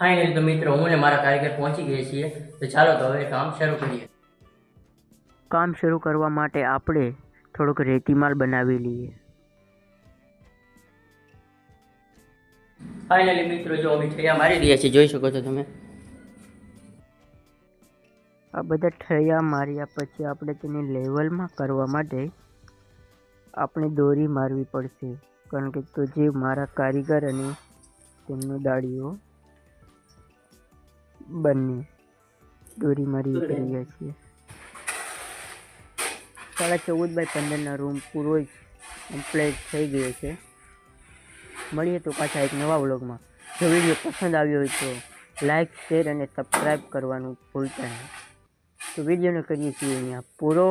Finally તો મિત્રો હું ને મારા કારીગર પહોંચી ગયા છીએ. તો ચાલો તો હવે કામ શરૂ કરીએ. કામ શરૂ કરવા માટે આપણે થોડોક રેતીમાલ બનાવી લઈએ. ફાઇનલી મિત્રો જો અમે ઠૈયા મારી દઈએ છીએ જોઈ શકો છો તમે. આ બધા ઠૈયા માર્યા પછી આપણે તેને લેવલમાં કરવા માટે આપણે દોરી મારવી પડશે. કારણ કે તો જે મારા કારીગર અને તેમનો દાડીઓ બંને દોરી મારી કરી રહ્યા છીએ. સાડા ચૌદ બાય પંદરના રૂમ પૂરો જ કમ્પ્લીટ થઈ ગયો છે. મળીએ તો પાછા એક નવા વ્લોગમાં. જો વીડિયો પસંદ આવ્યો હોય તો લાઈક શેર અને સબસ્ક્રાઈબ કરવાનું ભૂલતા નહીં. તો વિડીયોને કરીએ છીએ અહીંયા પૂરો.